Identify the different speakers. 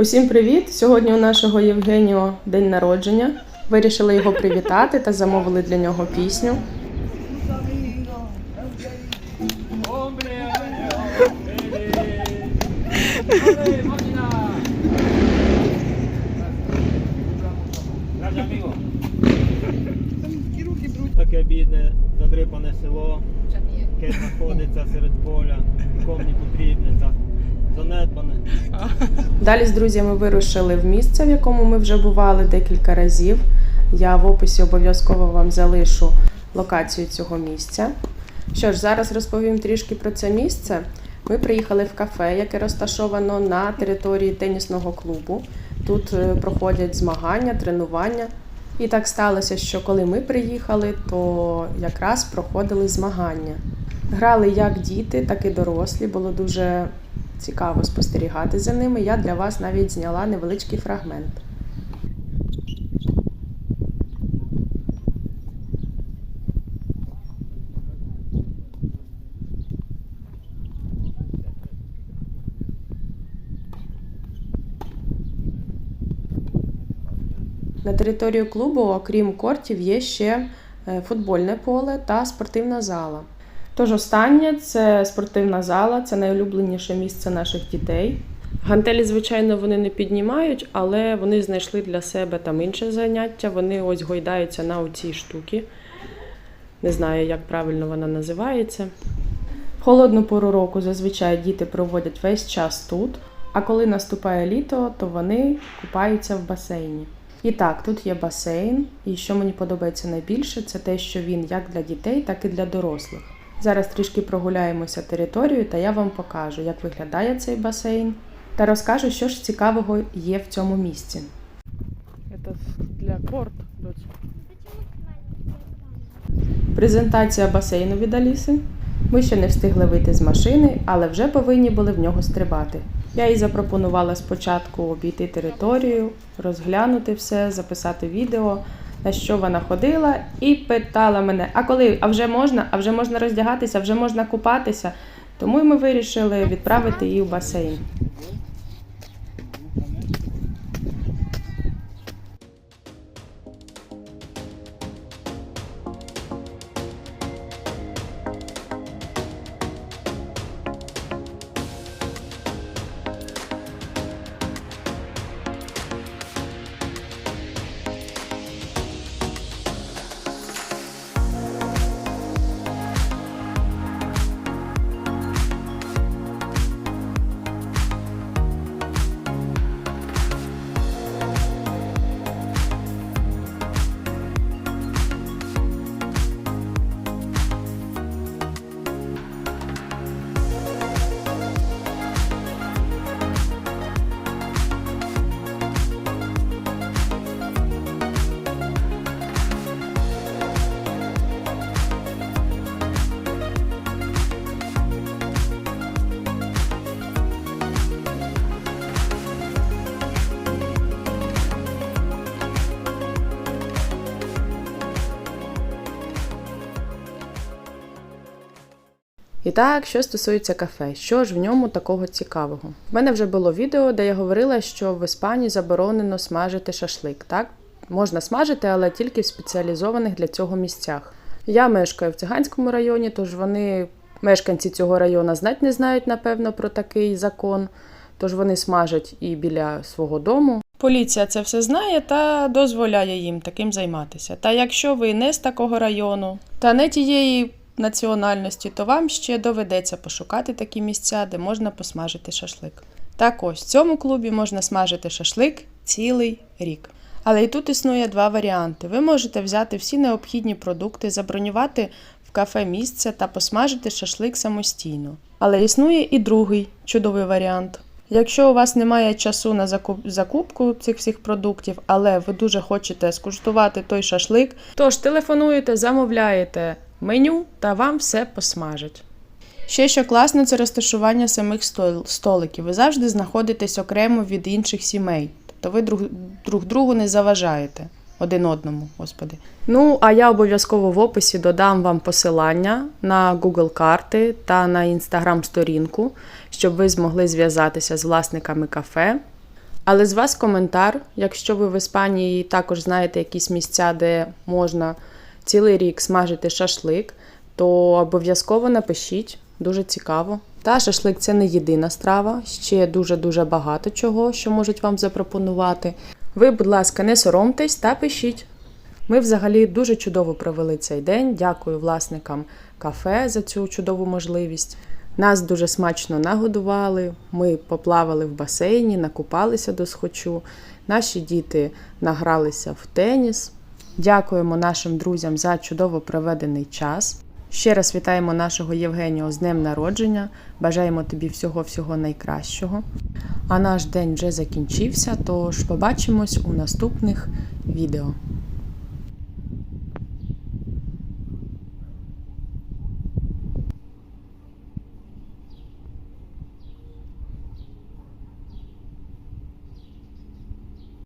Speaker 1: Усім привіт! Сьогодні у нашого Євгеніо день народження. Вирішили його привітати та замовили для нього пісню.
Speaker 2: Таке бідне, задрипане село, яке знаходиться серед поля, нікому не потрібне, так, занедбане.
Speaker 1: Далі з друзями вирушили в місце, в якому ми вже бували декілька разів. Я в описі обов'язково вам залишу локацію цього місця. Що ж, зараз розповім трішки про це місце. Ми приїхали в кафе, яке розташовано на території тенісного клубу. Тут е, проходять змагання, тренування. І так сталося, що коли ми приїхали, то якраз проходили змагання. Грали як діти, так і дорослі. Було дуже цікаво спостерігати за ними. Я для вас навіть зняла невеличкий фрагмент. На територію клубу, окрім кортів, є ще е, футбольне поле та спортивна зала. Тож останнє це спортивна зала, це найулюбленіше місце наших дітей. Гантелі, звичайно, вони не піднімають, але вони знайшли для себе там інше заняття. Вони ось гойдаються на оцій штуки. Не знаю, як правильно вона називається. В холодну пору року зазвичай діти проводять весь час тут, а коли наступає літо, то вони купаються в басейні. І так, тут є басейн, і що мені подобається найбільше, це те, що він як для дітей, так і для дорослих. Зараз трішки прогуляємося територією, та я вам покажу, як виглядає цей басейн, та розкажу, що ж цікавого є в цьому місці. Це для корт, Презентація басейну від Аліси. Ми ще не встигли вийти з машини, але вже повинні були в нього стрибати. Я їй запропонувала спочатку обійти територію, розглянути все, записати відео, на що вона ходила, і питала мене: а коли? А вже можна? А вже можна роздягатися, вже можна купатися. Тому ми вирішили відправити її в басейн. І так, що стосується кафе, що ж в ньому такого цікавого? В мене вже було відео, де я говорила, що в Іспанії заборонено смажити шашлик. Так, можна смажити, але тільки в спеціалізованих для цього місцях. Я мешкаю в циганському районі, тож вони, мешканці цього району, знать не знають, напевно, про такий закон. Тож вони смажать і біля свого дому. Поліція це все знає та дозволяє їм таким займатися. Та якщо ви не з такого району та не тієї національності, то вам ще доведеться пошукати такі місця, де можна посмажити шашлик. Так ось в цьому клубі можна смажити шашлик цілий рік. Але і тут існує два варіанти. Ви можете взяти всі необхідні продукти, забронювати в кафе місце та посмажити шашлик самостійно. Але існує і другий чудовий варіант. Якщо у вас немає часу на закупку цих всіх продуктів, але ви дуже хочете скуштувати той шашлик, тож телефонуєте, замовляєте меню та вам все посмажать. Ще що класно, це розташування самих столиків. Ви завжди знаходитесь окремо від інших сімей. Тобто ви друг, друг другу не заважаєте один одному, господи. Ну, а я обов'язково в описі додам вам посилання на Google карти та на Instagram сторінку, щоб ви змогли зв'язатися з власниками кафе. Але з вас коментар, якщо ви в Іспанії також знаєте якісь місця, де можна цілий рік смажити шашлик, то обов'язково напишіть, дуже цікаво. Та шашлик це не єдина страва, ще дуже-дуже багато чого, що можуть вам запропонувати. Ви, будь ласка, не соромтесь та пишіть. Ми взагалі дуже чудово провели цей день. Дякую власникам кафе за цю чудову можливість. Нас дуже смачно нагодували. Ми поплавали в басейні, накупалися до схочу. Наші діти награлися в теніс. Дякуємо нашим друзям за чудово проведений час. Ще раз вітаємо нашого Євгенія з днем народження. Бажаємо тобі всього-всього найкращого. А наш день вже закінчився, тож побачимось у наступних відео.